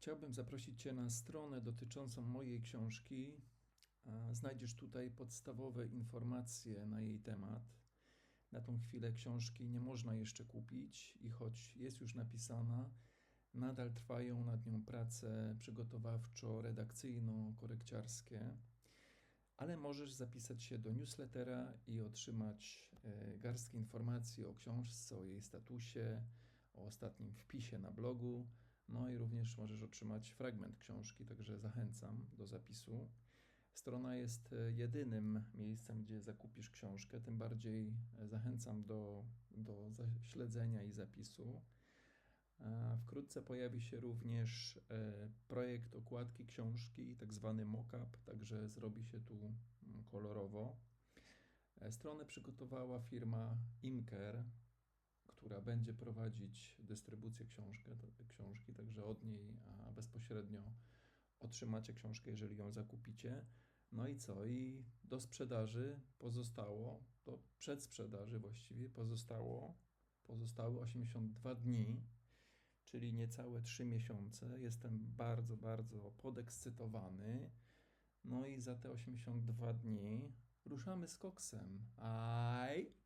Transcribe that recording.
Chciałbym zaprosić Cię na stronę dotyczącą mojej książki. Znajdziesz tutaj podstawowe informacje na jej temat. Na tą chwilę książki nie można jeszcze kupić i choć jest już napisana, nadal trwają nad nią prace przygotowawczo-redakcyjno-korekciarskie, ale możesz zapisać się do newslettera i otrzymać e, garstkę informacji o książce, o jej statusie, o ostatnim wpisie na blogu. No i również możesz otrzymać fragment książki, także zachęcam do zapisu. Strona jest e, jedynym miejscem, gdzie zakupisz książkę, tym bardziej e, zachęcam do, do śledzenia i zapisu. A Wkrótce pojawi się również e, projekt okładki książki, tak zwany mock-up, także zrobi się tu mm, kolorowo. E, Stronę przygotowała firma Imker, która będzie prowadzić dystrybucję książkę, także od niej bezpośrednio otrzymacie książkę, jeżeli ją zakupicie. No i co? I do sprzedaży pozostało, do przedsprzedaży właściwie pozostało, pozostały 82 dni, czyli niecałe 3 miesiące. Jestem bardzo, bardzo podekscytowany. No i za te 82 dni ruszamy z koksem. Aj!